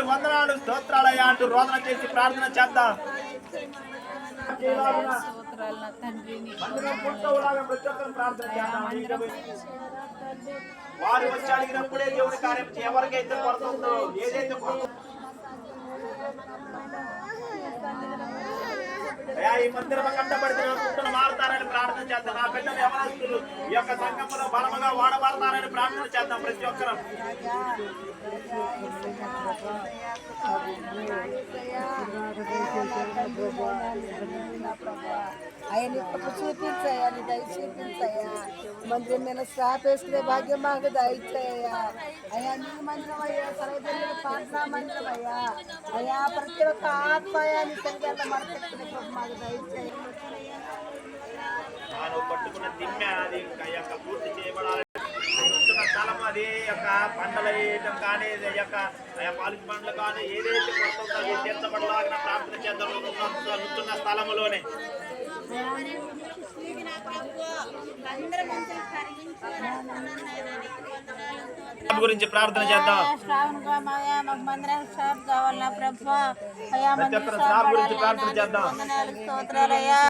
నాలుగు వందనాలు స్తోత్రాలయ్యా అంటూ రోదన చేసి ప్రార్థన చేద్దాం. వారు వచ్చి అడిగినప్పుడే దేవుడి కార్యం ఎవరికైతే పడుతుందో ఏదైతే పడుతుందో అయ్యా, ఈ మందిరం కట్టబడితే నా మారుతారని ప్రార్థన చేద్దాం. నా బిడ్డలు ఎవరస్తులు ఈ యొక్క సంఘంలో బలముగా వాడబడతారని ప్రార్థన చేద్దాం ప్రతి ఒక్కరం. ఆయన ఇప్పుడు చూపించాయా నీ దయ చూపించాయా మందిరం మీద స్లాప్ వేసుకునే భాగ్యం మాకు దయచేయ్యా అయ్యా నీ మందిరం అయ్యా సరైన పాటనా మందిరం అయ్యా అయ్యా ప్రతి ఒక్క ఆత్మయా నీ సంగీత మనపెట్టుకునే మాకు దయచేయ తాను పట్టుకున్న దిమ్మె అది యొక్క పూర్తి చేయబడాలి. స్థలం అది యొక్క పంటలు వేయటం కానీ యొక్క పాలిష్ పండ్లు కానీ ఏదైతే పడుతుందో అది తీర్చబడలాగిన ప్రార్థన గురించి ప్రార్థన చేద్దాం. స్తోత్రాలయ్యా